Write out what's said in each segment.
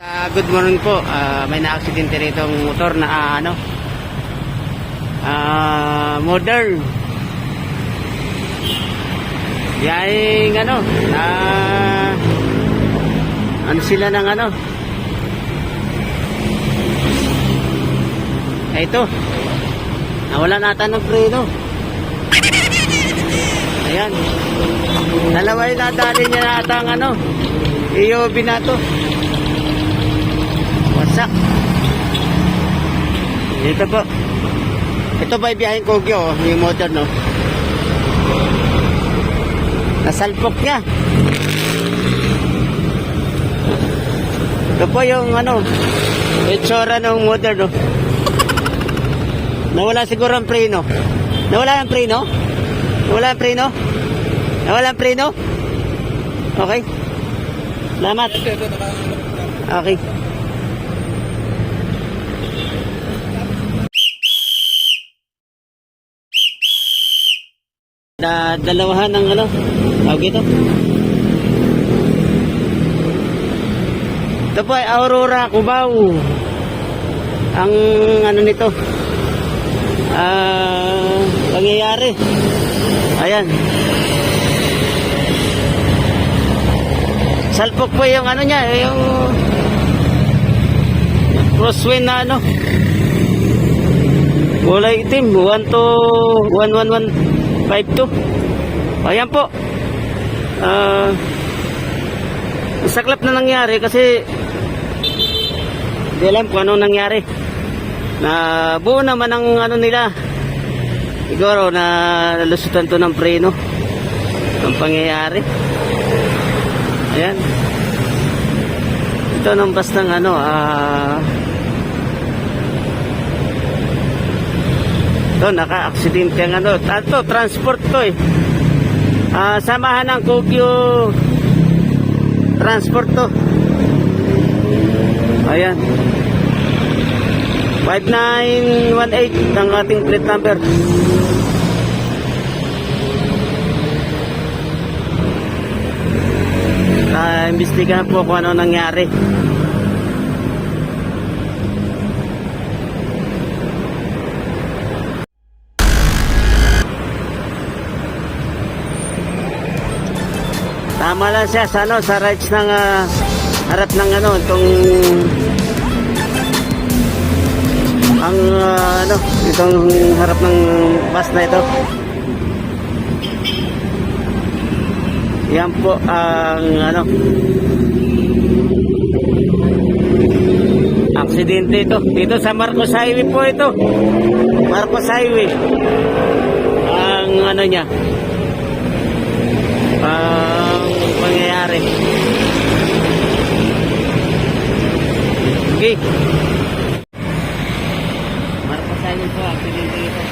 Ah, good morning po. Ah, may na-aksidente rito ang motor na ah, ano? Ah, modern. Yaing ano? Na ano sila ng ano? Eh, ito nawala nata ng preno. Ayan. Dalawa yung nadali niya nata ang ano? Iyo binato Wasak. Dito po. Ito ba ibiyahing Kogyo, oh, yung motor, no? Nasalpok niya. Ito po yung ano, itsura ng motor, no? Nawala siguro ang preno. Nawala ang preno? Nawala ang preno? Nawala ang preno? Okay. Salamat. Okay. Da, dalawahan ng ano? Tawag ito? Ito po ay Aurora Cubao. Ang ano nito? Ah, pangyayari. Ayan. Salpok po yung ano niya, yung crosswind na ano. Kulay itim, 1 to 11152. Ayan po. Ah, saklap na nangyari kasi hindi alam kung ano nangyari. Na buo naman ang ano nila. Siguro na lusutan to ng preno. Ang pangyayari. Ayan. Ito nang bastang ano, ah... ito, naka-aksidente ang ano. Ito, transport to eh. Ah, samahan ng Kogyo transport to. Ayan. 5918 ang ating plate number. Ah, imbestigahan po kung ano nangyari. Tama lang siya sa ano, sa rights ng ah, harap ng ano, itong ang ah, ano, itong harap ng bus na ito. Yan po ang ano aksidente ito. Dito sa Marcos Highway po ito. Marcos Highway. Ang ano niya, ang pangyayari. Okay. Highway po, aksidente ito.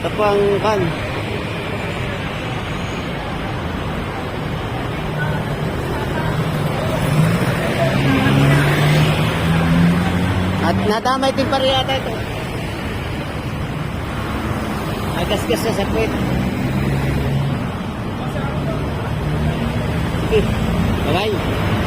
Ito po ang kan. At nadamay din pa rin yata ito. Agas-gas sa puwet. Okay. Bye-bye.